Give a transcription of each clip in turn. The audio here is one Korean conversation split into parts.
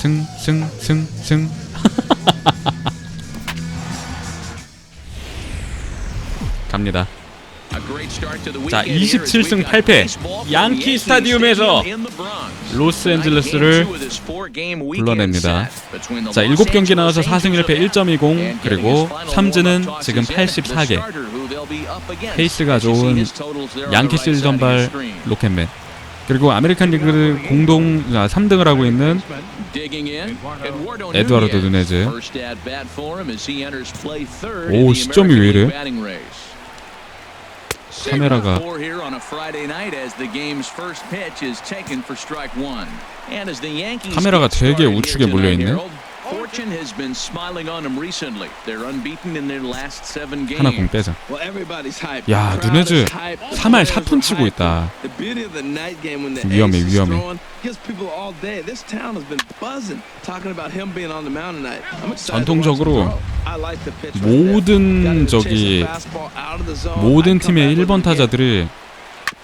승, 승, 승, 승. 갑니다. 자, 27승 8패 양키 스타디움에서 로스앤젤레스를 불러냅니다. 자, 7경기 나와서 4승 1패 1.20 그리고 삼진은 지금 84개. 페이스가 좋은 양키스 선발 로켓맨. 그리고 아메리칸 리그 공동 3등을 하고 있는 에드와르도 누네즈 오, 시점이 왜 이래? 카메라가 카메라가 되게 우측에 몰려있네. 하나 공 빼자. 야, 누네즈 3할 4푼 치고 있다. 위험해, 위험해. 전통적으로 모든 저기 모든 팀의 1번 타자들이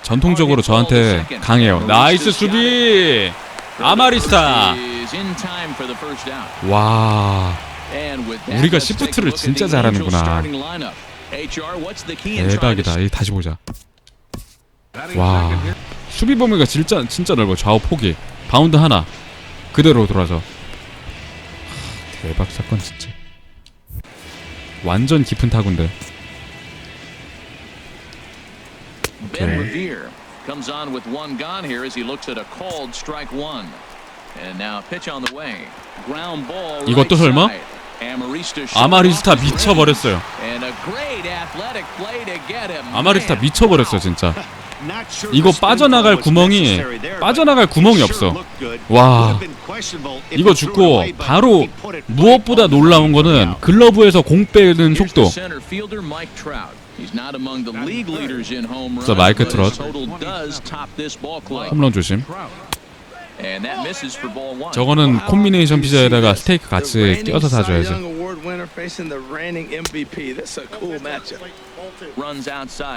전통적으로 저한테 강해요. 나이스 수비! 아마리스타! 와, 우리가 시프트를 진짜 잘하는구나. 대박이다. 이 다시 보자. 와, 수비 범위가 진짜 진짜 넓어. 좌우 폭이. 바운드 하나 그대로 돌아서. 하, 대박 사건 진짜. 완전 깊은 타구인데. Comes 이것도 설마? 아마리스타 미쳐버렸어요. And a great athletic play to get him. 아마리스타 Man. 미쳐버렸어 진짜. 이거 빠져나갈 구멍이 빠져나갈 구멍이 없어. 와, 이거 죽고 바로 무엇보다 놀라운 거는 글러브에서 공 빼는 속도. 자, 마이크 트롯. 홈런 조심. 저거는 콤비네이션 피자에다가 스테이크 같이 so it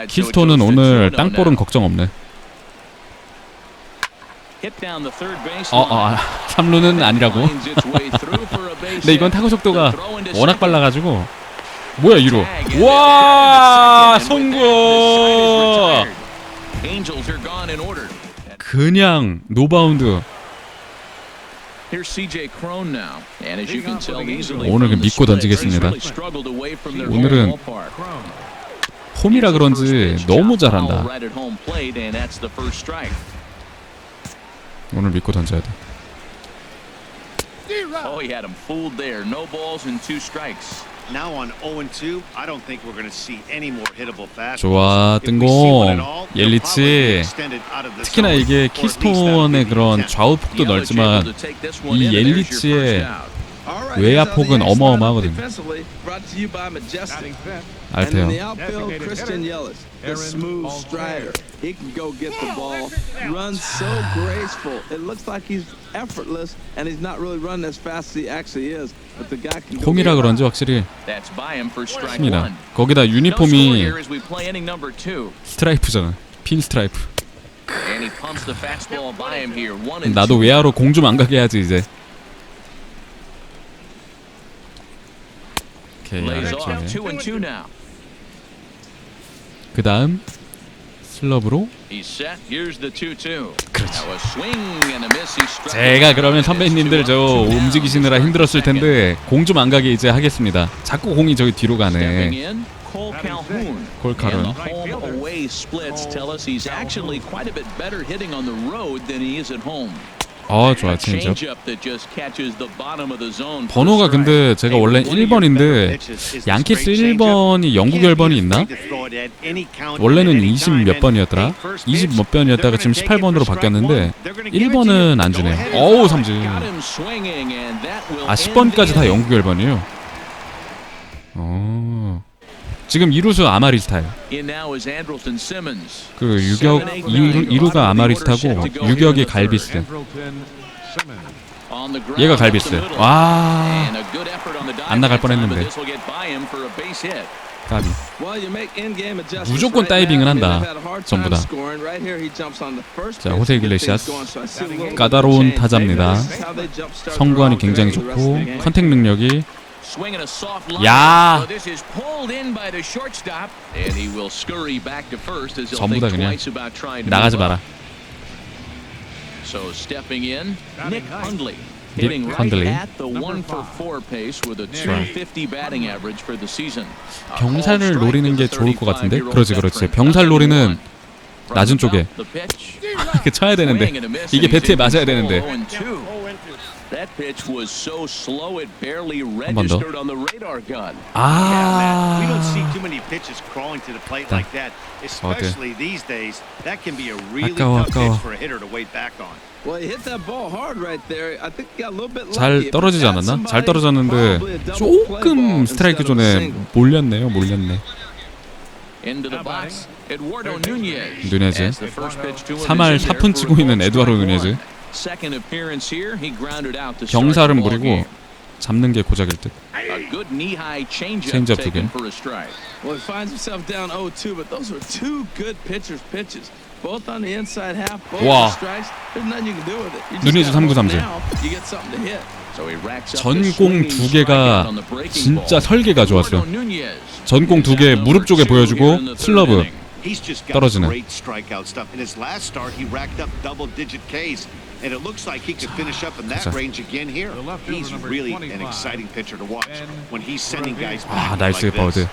키스톤은 오늘 2-0 땅볼은. 걱정 없네. 어, 어, 아, 3루는 아니라고. 근데 이건. 타구 속도가 워낙. 빨라가지고. 뭐야 2루. Tag, 와, 송구. 그냥 노바운드. Here's CJ Crone now. And as you can tell easily 오늘 from the 믿고 던지겠습니다. 오늘은. 홈이라 그런지 너무 잘한다. 오늘 믿고 던져야 돼. Oh, he had him fooled there. No balls and two strikes. Now on 0 and 2, I don't think we're going to see any more hittable fastballs. 좋아, 뜬공. 옐리치. 특히나 이게 키스톤의 그런 intent. 좌우 폭도 Yelich able 넓지만 이 옐리치의. 외야폭은 어마어마하거든요. And in the 알테요. outfield, Christian Yelich, the smooth strider. He can go get the ball, runs so graceful. It looks like he's effortless, and he's not really running as fast as he actually is. But the guy can go 홈이라 그런지 확실히 one. 거기다 유니폼이. 스트라이프잖아. 핀 스트라이프. 나도. 외야로 공 좀 안 가게 해야지 이제. 오케이 Lays off 아래쪽에. two and two now. 그 다음 슬럽으로. 제가. 그러면 선배님들 저. 움직이시느라 힘들었을 텐데 공 좀 안 가게 이제 하겠습니다. 자꾸 공이 저기 뒤로 가네. Cole Calhoun. 어 좋아 체인지업. 번호가. 근데 제가 원래 1번인데 양키스 1번이 영국 열번이 있나? 원래는 20 몇 번이었더라? 20 몇 번이었다가 지금 18번으로 바뀌었는데 1번은 안 주네요. 어우 삼진. 아 end 10번까지 the 다. 영국 열번이에요. 어. 지금 2루수 아마리스타예요. 그 유격 2루, 가 아마리스타고 유격이 갈비스. 얘가 갈비스. 와. 안 나갈 뻔했는데. 까비. 무조건 다이빙은. 한다. 전부 다. 자, 호세 이글레시아스. 까다로운. 타자입니다. 성구안이 굉장히 좋고. 컨택 능력이 야. So this is pulled in by the shortstop, and he will scurry back to first as he'll 전부 다 그냥 나가지 마라. up. So stepping in, Nick Hundley. Nick Hitting right Hundley. at the one for four pace with a 250 batting average for the season. A 병살을 노리는 게 좋을 것 같은데? 35-year-old 그렇지. 병살 노리는 낮은 쪽에. 쳐야 되는데 이게 배트에 맞아야 되는데 0-2. That pitch was so slow it barely 번 더. registered on the radar gun. 아 We don't see too many pitches crawling to the plate 자. like that, especially these days. That can be a really 아까워, tough 아까워. pitch for a hitter to wait back on. Well, he hit that ball hard right there. I think he got a little bit lucky. 잘 If 떨어지지 않았나? 잘 떨어졌는데 조금 스트라이크 존에. 몰렸네요 몰렸네 Into the box, Eduardo Nunez. 누네즈. As the first pitch to him 3할 is in there 4푼 for 치고 a 있는 strike 누네즈. One. Second appearance here, he grounded out to start 병살은 the ball 무리고. 잡는 게 고작일 듯 A good knee-high changeup Changeup 두 개. for a strike. Well, he finds himself down 0-2, but those were two good pitchers' pitches. Both on the inside half, both 와. strikes. There's nothing you can do with it. Hope 3구 삼진. now You get something to hit. So he racks up 전공 the swinging 두 개가 진짜. 설계가 좋았어 Eduardo Nunez. 전공 두 개 무릎 쪽에 보여주고 슬러브 He's just got 떨어지는. great strikeout stuff. In his last start, he racked up double-digit Ks, and it looks like he could finish up in that 자. range again here. He's really an exciting pitcher to watch when he's sending guys 아 back 나이스 버드 this.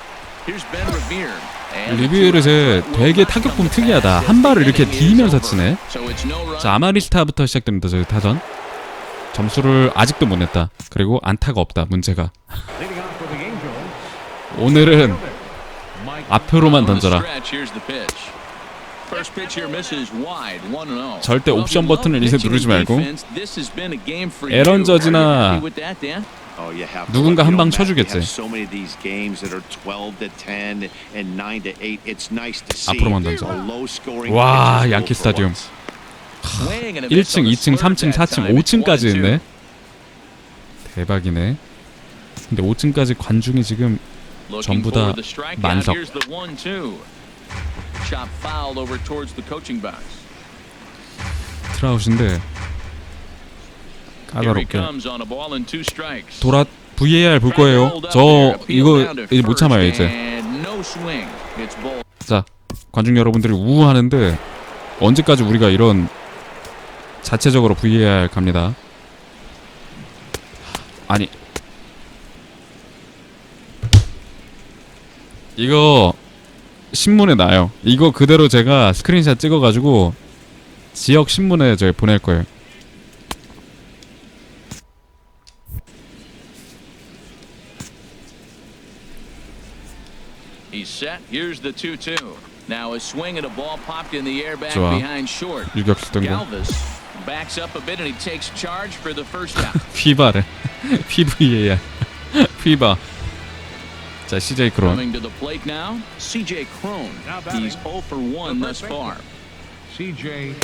Here's Ben Revere. And the 리뷰에르제 two-out 되게 타격폼 come 특이하다 한 발을 이렇게 디면서 over. 치네 So it's no run. 자 아마리스타부터 시작됩니다 저희 타전 점수를 아직도 못 냈다 그리고 안타가 없다 문제가 오늘은 앞으로만 던져라 stretch, here's the pitch. First pitch here misses wide, 1-0. 절대 옵션 버튼을 이제 누르지 말고 에런. 저지나? Oh, 누군가 한 방 쳐주겠지. have so many of these games that are 12 to 10 and 9 to 8. It's nice to see 앞으로만 던져. 와, 양키 스타디움. once. Swing and a miss 1층, on the 2층, slurve 3층, that 4층, time. It's 5층까지 1-2. 있네 대박이네 근데 5층까지 관중이 지금 전부 다. 만석. Here's the 1-2. Chop foul over towards the coaching box. 트라우스인데 까다롭게. 돌아 VAR 볼 거예요 저 이거 이제 못 참아요 이제. 자 관중 여러분들이 우우하는데 언제까지 우리가 이런 자체적으로 VAR 갑니다 아니 이거 신문에 나요 이거 그대로 제가 스크린샷 찍어가지고 지역 신문에 저희 보낼 거예요 He's set. Here's the 2-2. Now a swing and a ball popped in the air back 좋아. 유격수 등등 Galvis backs up a bit and he takes charge for the first out. 피바래 PVAR 피바 자 CJ 크론 Coming to the plate now, CJ Crone. He's 0 for 1 thus far. CJ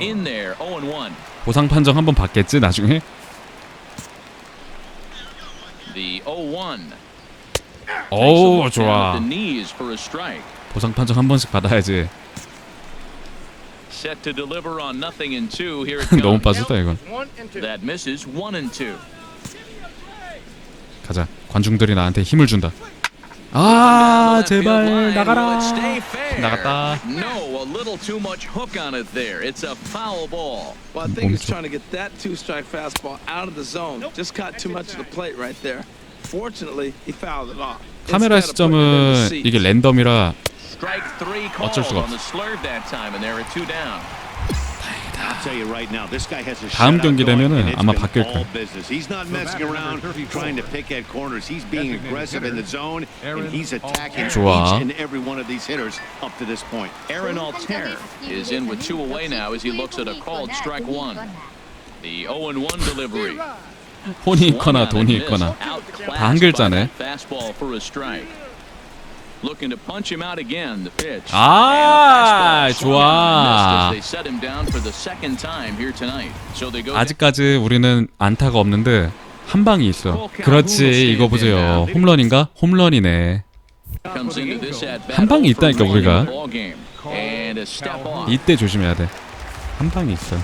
In there, 0 and 1. 보상 판정 한번 받겠지 나중에 The 0-1. 오 With 좋아 the knees for a strike. 보상 판정 한 번씩 받아야지 Set to deliver on nothing in two. Here it 너무 comes. 빠졌다 이건 That misses one and two. 가자 관중들이 나한테 힘을 준다 아 제발 나가라? 나갔다 No, a little too much hook on it there. It's a foul ball. Well, I think he's 멈춰. trying to get that two-strike fastball out of the zone. Just caught too much of the plate right there. Fortunately, he fouled it off. 카메라 시점은. 이게 랜덤이라 Strike three 어쩔 called 수가 on the slurve that time, and there are two down. I'll tell you right now, this guy has a 다음 경기 going, 되면은 아마 바뀔 all 거야. business. He's not messing around trying to pick at corners. He's being aggressive in the zone, and he's attacking 좋아. each and every one of these hitters up to this point. Aaron Altair is in with two away now as he looks at a called strike one. The 0 and 1 delivery. 혼이 있거나 돈이. 있거나 다 한 글자네. by that Fastball for a strike. Looking to punch him out again. The pitch. 아, 좋아. 아직까지 우리는 안타가 없는데 한 방이 있어 그렇지 이거 보세요 홈런인가? 홈런이네 한 방이 있다니까, 우리가. 이때 조심해야 돼. 한 방이 있어.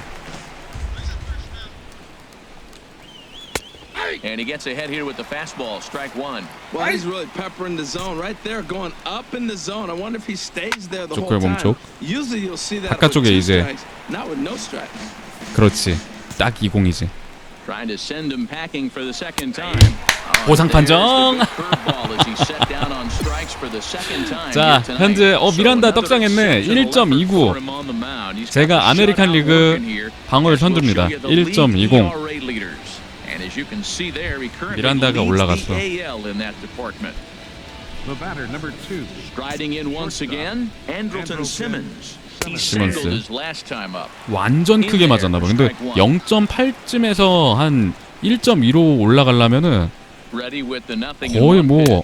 And he gets ahead here with the fastball. Strike one. Well, he's really peppering the zone right there, going up in the zone. I wonder if he stays there the 조커의 whole time. 몸쪽. Usually you'll see that with 바깥쪽에 two 이제. strikes, not with no strikes. 그렇지. 딱 20이지. Trying to send him packing for the second time. 보상 판정. 자. 현재 어 미란다 떡상했네. exceptional effort 1.29. for him on the mound. He's got 제가 아메리칸 리그. 방어를 선두입니다. show you the league 1.20. 미란다가 올라갔어. the AL in that department. The batter, number two. Striding in once again, Andrelton Simmons. He Simmons. singled his last time up. 완전 크게 맞았나 봐. 근데 0.8쯤에서 한 1.2로 올라가려면은 Ready with the nothing 거의 뭐.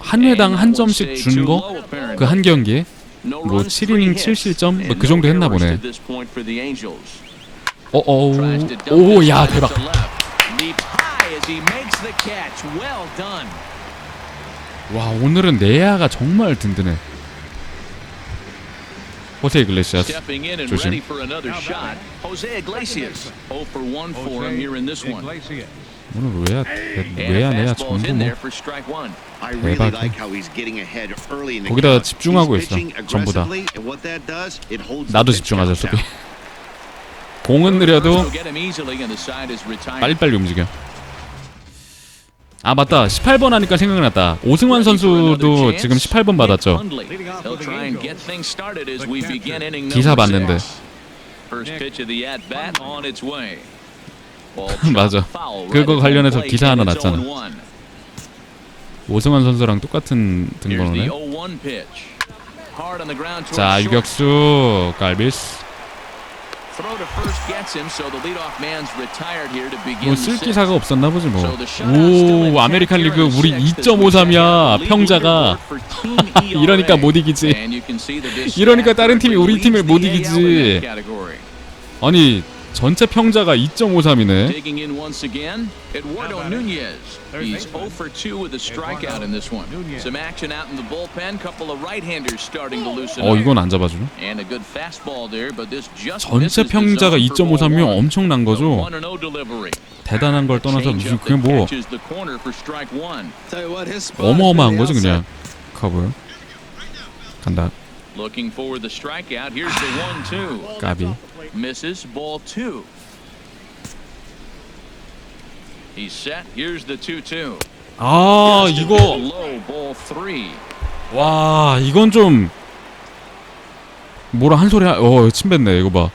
한 회당 한 점씩 준 거? 그 한 경기에 No 뭐 runs, 7이닝 three 7실점 hits, 뭐그 정도 no 했나 보네. to this point for the Angels. 어어 Tries to dump 오야 대박. Leaps high as he makes the catch. Well done. 와 오늘은 내야가 정말 든든해. 호세 이글레시아스 Stepping in and 조심. ready for another shot. Jose Iglesias. 0 for 1 for him here in this one. Iglesias. 오늘 왜야 And 왜야 내야 fastball's 전부 in 뭐 there for strike one. I really 대박. like how he's getting ahead early in the 거기다가 count. 집중하고 He's 있어, pitching 전부 다. aggressively, and what that does, it holds the 나도 pitch 집중하자 count down. 공은 느려도. 빨리빨리 움직여. 아 맞다 18번 하니까 생각났다. 오승환 선수도 지금 18번 받았죠. 기사 봤는데. 맞아. 그거 관련해서 기사 하나 났잖아. 0-1. 오승환 선수랑 똑같은 등번호네. 0-1 pitch. Hard on the ground 자. 유격수 갈비스. 뭐 the 쓸 sixth. 기사가 없었나 보지 뭐. 오 아메리칸 리그 우리 sixth as we have 2.53이야 the 평자가. 이러니까 못 이기지. 이러니까 다른 팀이 우리 팀을 못 이기지. 아니 전체 평자가 2.53이네. Digging in once again, Eduardo Nunez. He's 0 for 2 with a strikeout in this one. Some action out in the bullpen. Couple of right-handers starting to loosen 어. 이건 안 잡아주네. And a good fastball there, but this just 전체 평자가 zone for ball 2.53이면 one. 엄청난 거죠. 1-0 delivery. 대단한 걸 떠나서 무슨 그게 that 뭐 어마어마한 거지 그냥. 커브. 간다. Looking for the strikeout. Here's the one-two. 까비. Misses ball two. He's set. Here's the two-two. 아 이거 low ball three. 와 이건 좀 뭐라 한 소리 하... 어 침뱉네 이거 봐.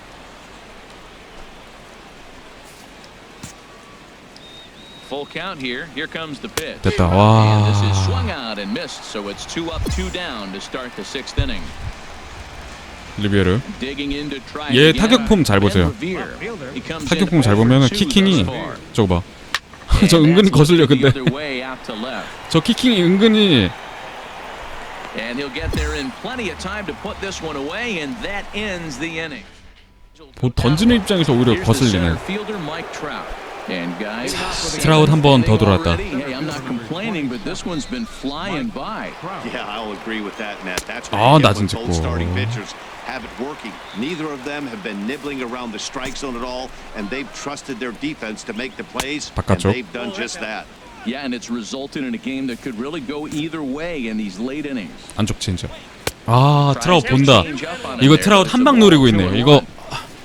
Full count here. Here comes the pitch. 됐다. And this is 와. swung out and missed, so it's two up, two down to start the sixth inning. 리비에르. 얘. 타격폼 잘 보세요. 타격폼 잘 two 키킹이. 저거 봐. And 저 은근히 거슬려 근데. 저 키킹이 은근히. 보- 던지는 입장에서 오히려 거슬리네. guys, 트라웃 한 번더 what 아, 낮은 both have it working. Neither of them have been nibbling around the strike zone at all, and they've trusted their defense to make the plays, and 바깥쪽. they've done just that. Yeah, and it's resulted in a game that could really go either way in these late innings. 안쪽 체인지. 아 트라웃 본다. 이거 트라웃 한 방 노리고 있네요. 이거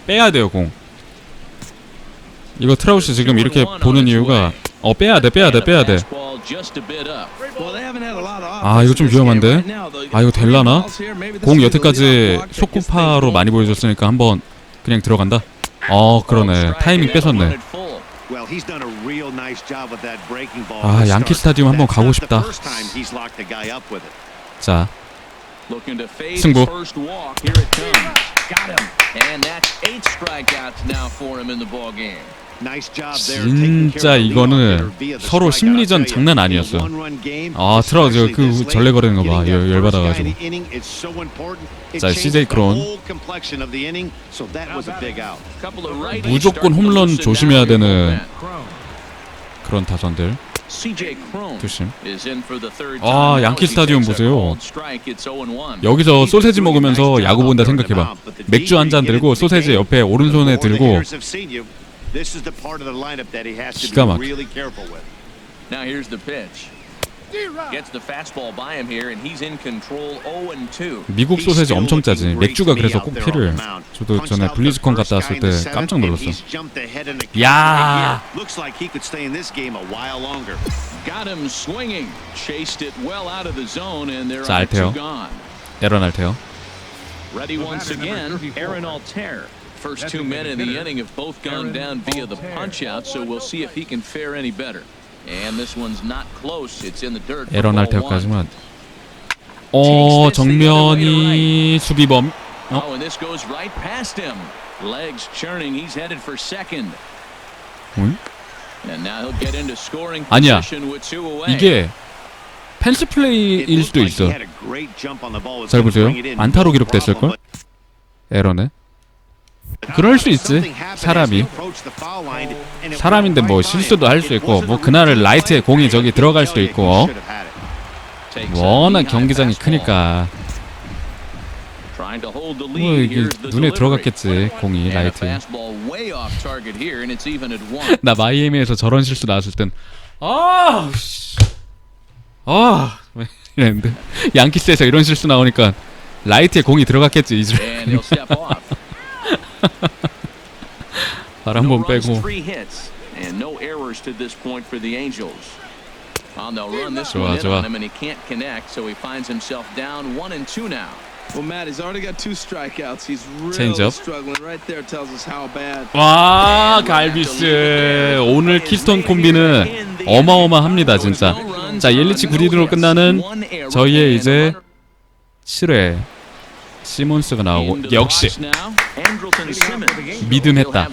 빼야 돼요 공. 이거 트라웃이 지금 이렇게 보는 이유가 어 빼야 돼 빼야 돼 빼야 돼. Fastball just a bit up. Well, they haven't had a lot of 아, 이거 좀 위험한데? 아 이거 될라나? 공 여태까지 속구파로 많이. 보여줬으니까 한번 그냥 들어간다. 어 그러네 타이밍 뺏었네. 아, 양키. 스타디움 한번 가고 싶다. 자 승부. 진짜 이거는 서로. 심리전 장난 in a 아니었어. one-run game, 아, especially 그 late, 전래 거리는 거 봐. 열- that 열 first guy 받아가지고. in the inning is so important. It 자, CJ 크론. 무조건 홈런 조심해야 되는. 그런 타선들. 조심. is in for the third 아. 양키 스타디움 보세요. called strike, it's 0-1. 여기서 소세지 먹으면서 야구 본다 생각해봐. 맥주 한 잔 들고 소세지 옆에 오른손에 들고 기가 막혀. Now here's the pitch. Gets the fastball by him here, and he's in control 0-2. 미국 소세지 엄청 짜지. 맥주가 그래서 꼭 필요해. 저도 전에 블리즈컨 갔다 왔을 때 깜짝 놀랐어. 야. Looks like he could stay in this game a while longer. Got him swinging. Chased it well out of the zone, and they're 알테요. gone. 에런 할테요. Ready once again, 34. Aaron Altair. First two men in the inning have both gone down via the punch-out, so we'll see if he can fare any better. And this one's not close. It's in the dirt. 에런. 할테요까지만. 어 정면이 수비범. Oh, and this goes right past him. Legs churning. He's headed for second. 응? And now he'll get into scoring 아니야. position with two away. 이게 펜스 플레이일 수도 있어. 잘 보세요. 안타로 기록됐을 걸. 에러네. 그럴 수 있지. 사람이. 사람인데 뭐 실수도 할 수 있고 뭐 그날은 라이트에 공이 저기 들어갈 수도 있고 어? 워낙 경기장이. 크니까 뭐. 이게 눈에. 들어갔겠지 공이 And a 라이트. fastball way off target here, and it's even at one. 나 마이애미에서 저런 실수 나왔을 땐 아, 씨. 아, 왜 이랬는데 양키스에서 이런 실수 나오니까 라이트에 공이 들어갔겠지 이제 And he'll step off. 발한 No 번 runs, 빼고 three hits, and no errors to this point for the Angels. On they'll run this 좋아, one in 좋아. on him, and he can't connect, so he finds himself down one and two now. Well, Matt, he's already got two strikeouts. He's really Change up. struggling. Right there tells us how bad. 와 갈비스 오늘 키스톤 콤비는 어마어마합니다 진짜 자 옐리치 9리드로 끝나는 저희의 이제 7회 시몬스가 나오고 역시 믿음했다.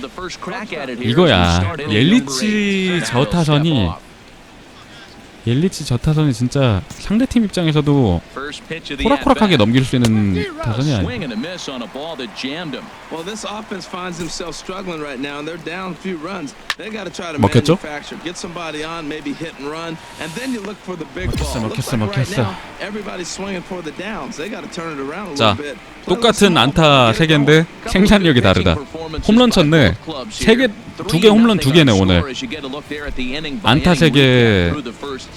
이거야 옐리치 저 타선이 옐리치 저 타선이 진짜 상대팀 입장에서도 호락호락하게 넘길 수 있는 타선이 to 먹혔죠? 먹혔어, 먹혔어, 먹혔어. 자, 똑같은 안타 small, 세 get it 개인데 going. 생산력이 다르다 홈런 쳤네 세개 두 개 홈런 두 개네 오늘 안타 세 개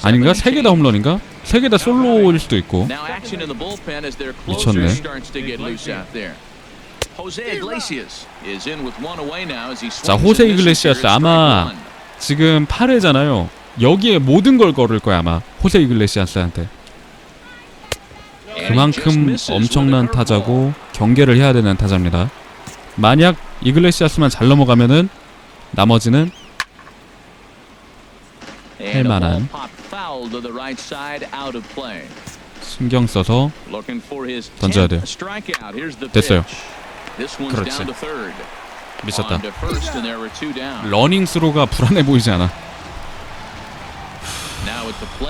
아닌가 세 개 다 홈런인가 세 개 다 솔로일 수도 있고 미쳤네. 자, 호세 이글레시아스 아마. 지금 8회잖아요 여기에 모든 걸 걸을 거야 아마 호세 이글레시아스한테 그만큼 엄청난. 타자고 경계를 해야 되는 타자입니다 만약 이글레시아스만 잘 넘어가면은 나머지는 할 만한. 신경 써서 던져야 10th 돼요. 됐어요. 그렇지. 미쳤다. 러닝 스로가 불안해 보이지 않아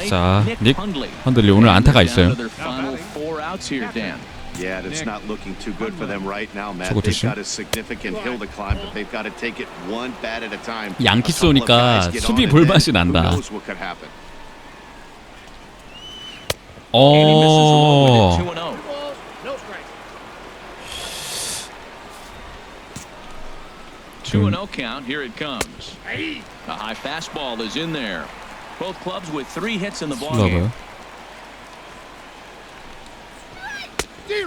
자, 닉. 헌들리 오늘 안타가 있어요 down to their final four outs here, Dan. Yeah, it's not looking too good for them right now, Matt. 저거 They've 조심. got a significant hill to climb, but they've got to take it one bat at a time. 양키스 A couple of 오니까 guys get 수비 on and 볼맛이 then 난다. Who knows what could happen? And he misses a low 어 with it, 2-0. Two and zero count. Here it comes. A high fastball is in there. Both clubs with three hits in the ball game. 슬러그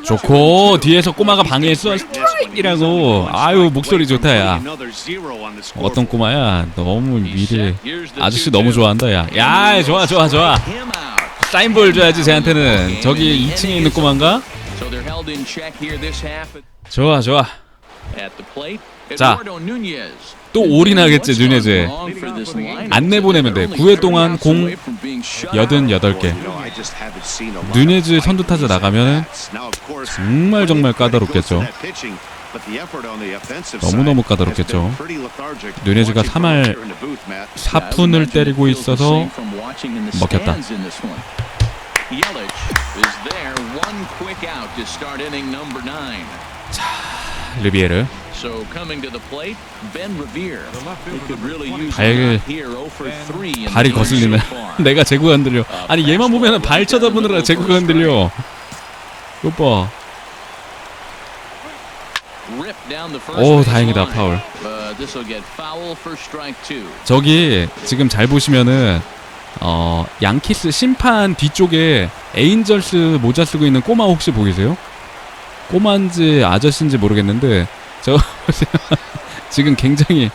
좋고 뒤에서 꼬마가 방해했어. 스트라이크라고. 아유 목소리 좋다 야. 어떤 꼬마야? 너무 미래. 아저씨 너무 좋아한다 야야 좋아 좋아 좋아. out. 사인볼 줘야지 쟤한테는. 저기 2층에 있는 꼬마인가? 좋아 좋아. 자. 또 올인하겠지 lineup? 안 내보내면 돼. They're 구회 only 동안 30공 away from being shut out. 88개 You know, I just haven't seen a lot 누네즈 선두 타자 course, 정말 정말 까다롭겠죠. 너무너무 까다롭겠죠. 누네즈가 Watching from 3할 here in the booth, Matt. Yeah, I would 사푼을 imagine 때리고 있어서 먹혔다. stands 르비에르. So coming to the plate, Ben Revere. The left He fielder, could really number use 20. 발- a lot here 0 for 3 in 발이 거슬리네. 내가 제구가 흔들려. 아니 얘만 보면 발 쳐다보느라 제구가 흔들려. 이것 봐. 오 다행이다. 파울. 저기 지금 잘 보시면은 어 양키스 심판 뒤쪽에 에인절스 모자 쓰고 있는 꼬마 혹시 보이세요? 꼬마인지 아저씨인지 모르겠는데 저 지금 굉장히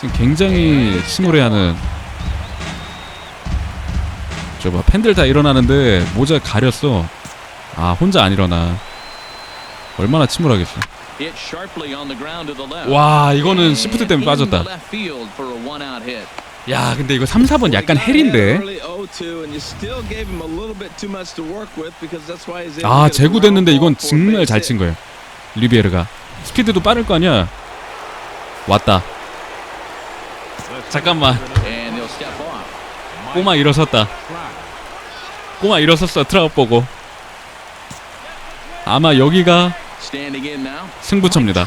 지금 굉장히 심오해하는 저봐 팬들 다 일어나는데 모자 가렸어. 아 혼자 안 일어나. 얼마나 침울하겠어. 와 이거는 시프트 때문에 빠졌다. 야 근데 이거 3, 4번 약간 헬인데. Early 0-2, and you still gave him a little bit too much to work with because that's why he's able 아 제구됐는데 이건 정말 잘. 친 거예요 리비에르가 스피드도 빠를 거 아니야 왔다 잠깐만. 꼬마 일어섰다 꼬마 일어섰어 트라웃 보고 아마 여기가. 승부처입니다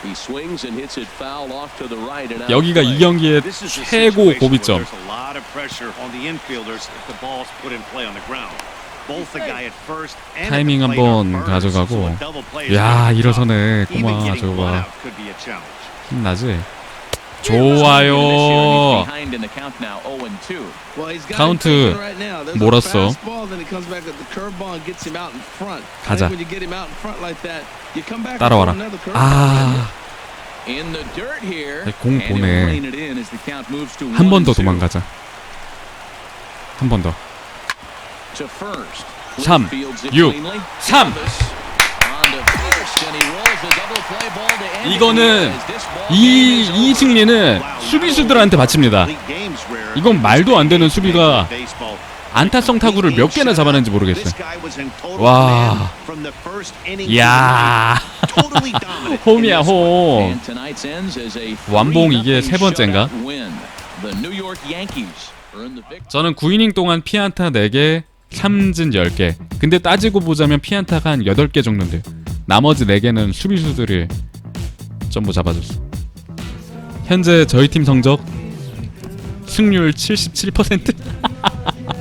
Trout. He swings and hits it foul off to the right and out 여기가. 이 경기의 최고 고비점 타이밍 한번 가져가고. 야 일어서네 꼬마 저거 challenge. 힘나지 좋아요 behind in the count now 0 and 2. Well, he's got 카운트 몰았어. 가자. 따라와라. 아. 네, 공 보내. 한 번 더. 도망가자 한 번더 To first. 삼, Fields it 육, cleanly. 삼. Davis on to first, and he rolls the double play ball to end it 이거는 이, 이. 승리는 수비수들한테 바칩니다. 이건 말도 안 되는 수비가 안타성 타구를 몇 개나 잡아낸지 모르겠어요. 와. 야. 이야 홈이야 홈 완봉 이게 3-0세 번째인가? 저는 9이닝 동안 피안타 4개 삼진 10개 근데 따지고 보자면 피안타가 한 8개 정도인데 나머지 4개는 수비수들이 전부 잡아줬어 현재 저희 팀 성적 승률 77%